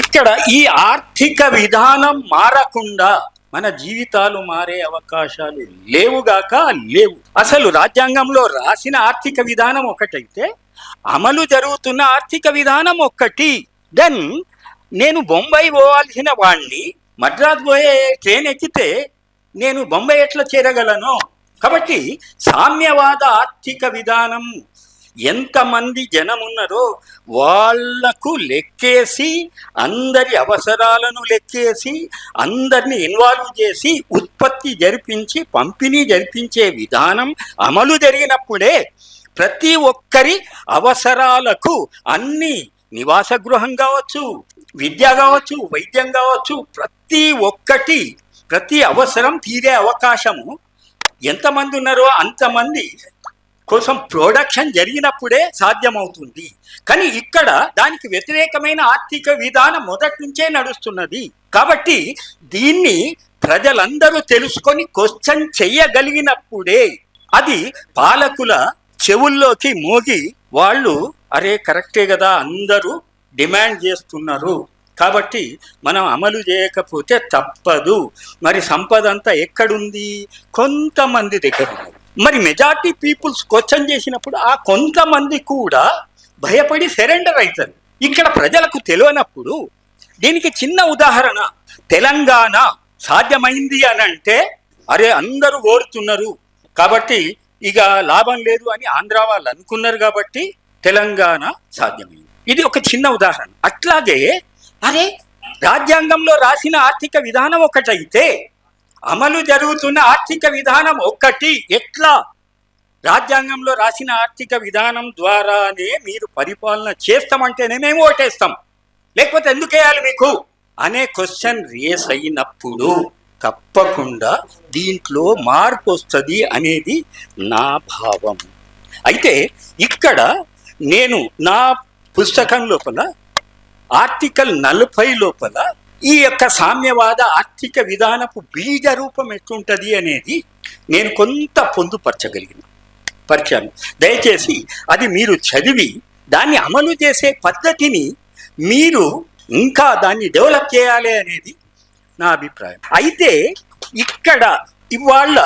ఇక్కడ ఈ ఆర్థిక విధానం మారకుండా మన జీవితాలు మారే అవకాశాలు లేవుగాక లేవు. అసలు రాజ్యాంగంలో రాసిన ఆర్థిక విధానం ఒకటైతే అమలు జరుగుతున్న ఆర్థిక విధానం ఒక్కటి. దెన్ నేను బొంబాయి పోవాల్సిన వాణ్ణి మద్రాస్ పోయే ట్రైన్ ఎక్కితే నేను బొంబాయి ఎట్లా చేరగలను? కాబట్టి సామ్యవాద ఆర్థిక విధానం ఎంతమంది జనమున్నారో వాళ్ళకు లెక్కేసి అందరి అవసరాలను లెక్కేసి అందరిని ఇన్వాల్వ్ చేసి ఉత్పత్తి జరిపించి పంపిణీ జరిపించే విధానం అమలు జరిగినప్పుడే ప్రతి ఒక్కరి అవసరాలకు అన్ని నివాస గృహం కావచ్చు విద్య కావచ్చు వైద్యం కావచ్చు ప్రతి ఒక్కటి ప్రతి అవసరం తీరే అవకాశము ఎంతమంది ఉన్నారో అంతమంది కోసం ప్రొడక్షన్ జరిగినప్పుడే సాధ్యమవుతుంది. కానీ ఇక్కడ దానికి వ్యతిరేకమైన ఆర్థిక విధానం మొదటి నుంచే నడుస్తున్నది. కాబట్టి దీన్ని ప్రజలందరూ తెలుసుకొని క్వశ్చన్ చెయ్యగలిగినప్పుడే అది పాలకుల చెవుల్లోకి మోగి వాళ్ళు అరే కరెక్టే కదా అందరూ డిమాండ్ చేస్తున్నారు. కాబట్టి మనం అమలు చేయకపోతే తప్పదు. మరి సంపద అంతా ఎక్కడుంది? కొంతమంది దగ్గర ఉంది మరి మెజార్టీ పీపుల్స్ క్వశ్చన్ చేసినప్పుడు ఆ కొంతమంది కూడా భయపడి సరెండర్ అవుతారు. ఇక్కడ ప్రజలకు తెలియనప్పుడు దీనికి చిన్న ఉదాహరణ. తెలంగాణ సాధ్యమైంది అని అంటే అరే అందరూ ఓడుతున్నారు కాబట్టి ఇక లాభం లేదు అని ఆంధ్ర వాళ్ళు అనుకున్నారు కాబట్టి తెలంగాణ సాధ్యమైంది. ఇది ఒక చిన్న ఉదాహరణ. అట్లాగే అరే రాజ్యాంగంలో రాసిన ఆర్థిక విధానం ఒకటైతే అమలు జరుగుతున్న ఆర్థిక విధానం ఒక్కటి. ఎట్లా? రాజ్యాంగంలో రాసిన ఆర్థిక విధానం ద్వారానే మీరు పరిపాలన చేస్తామంటేనే మేము ఓటేస్తాం. లేకపోతే ఎందుకు వేయాలి మీకు? అనే క్వశ్చన్ రేస్ అయినప్పుడు తప్పకుండా దీంట్లో మార్పు వస్తుంది అనేది నా భావం. అయితే ఇక్కడ నేను నా పుస్తకం లోపల ఆర్టికల్ నలభై లోపల ఈ యొక్క సామ్యవాద ఆర్థిక విధానపు బీజ రూపం ఎట్లుంటుంది అనేది నేను కొంత పొందుపరచగలిగిన. పరిచాను దయచేసి అది మీరు చదివి దాన్ని అమలు చేసే పద్ధతిని మీరు ఇంకా దాన్ని డెవలప్ చేయాలి అనేది నా అభిప్రాయం. అయితే ఇక్కడ ఇవాళ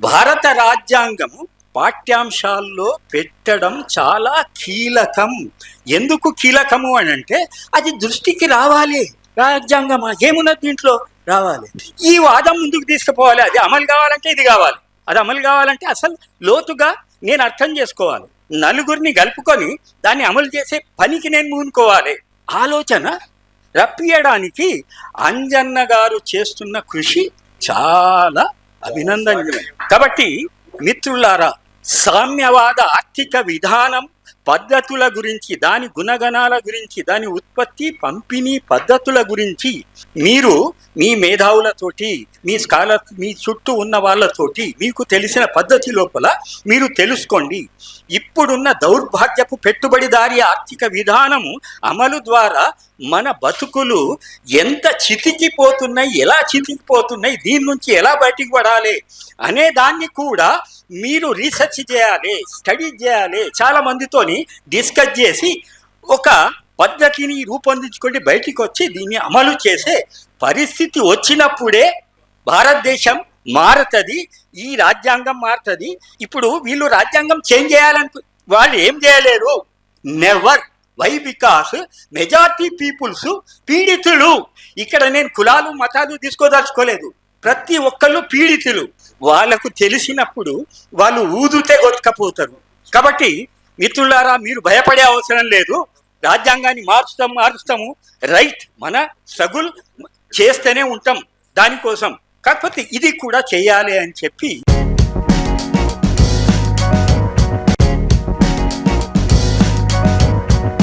భారత రాజ్యాంగము పాఠ్యాంశాల్లో పెట్టడం చాలా కీలకం. ఎందుకు కీలకము అని అంటే అది దృష్టికి రావాలి. రాజ్యాంగమా ఏమున్నది దీంట్లో? రావాలి. ఈ వాదం ముందుకు తీసుకుపోవాలి. అది అమలు కావాలంటే ఇది కావాలి. అది అమలు కావాలంటే అసలు లోతుగా నేను అర్థం చేసుకోవాలి. నలుగురిని కలుపుకొని దాన్ని అమలు చేసే పనికి నేను మూనుకోవాలి ఆలోచన రప్పియడానికి అంజన్న గారు చేస్తున్న కృషి చాలా అభినందనీయం. కాబట్టి మిత్రులారా సామ్యవాద ఆర్థిక విధానం పద్ధతుల గురించి దాని గుణగణాల గురించి దాని ఉత్పత్తి పంపిణీ పద్ధతుల గురించి మీరు మీ మేధావులతోటి మీ స్కాలర్ మీ చుట్టూ ఉన్న వాళ్ళతోటి మీకు తెలిసిన పద్ధతి లోపల మీరు తెలుసుకోండి. ఇప్పుడున్న దౌర్భాగ్యపు పెట్టుబడిదారి ఆర్థిక విధానము అమలు ద్వారా మన బతుకులు ఎంత చితికిపోతున్నాయి ఎలా చితికిపోతున్నాయి దీని నుంచి ఎలా బయటికి పడాలి అనే దాన్ని కూడా మీరు రీసెర్చ్ చేయాలి స్టడీ చేయాలి. చాలా మందితోని డిస్కస్ చేసి ఒక పద్ధతిని రూపొందించుకొని బయటికి వచ్చి దీన్ని అమలు చేసే పరిస్థితి వచ్చినప్పుడే భారతదేశం మారుతుంది ఈ రాజ్యాంగం మారుతుంది. ఇప్పుడు వీళ్ళు రాజ్యాంగం చేంజ్ చేయాలను వాళ్ళు ఏం చేయలేరు. Never why because majority peoples పీడితులు. ఇక్కడ నేను కులాలు మతాలు తీసుకోదలుచుకోలేదు. ప్రతి ఒక్కళ్ళు పీడితులు. వాళ్ళకు తెలిసినప్పుడు వాళ్ళు ఊదుతే కొట్టుకపోతారు. కాబట్టి మిత్రులారా మీరు భయపడే అవసరం లేదు. రాజ్యాంగాన్ని మార్చుతాం మారుస్తాము. రైట్ మన సగుల్ చేస్తూనే ఉంటాం దానికోసం. కాకపోతే ఇది కూడా చేయాలి అని చెప్పి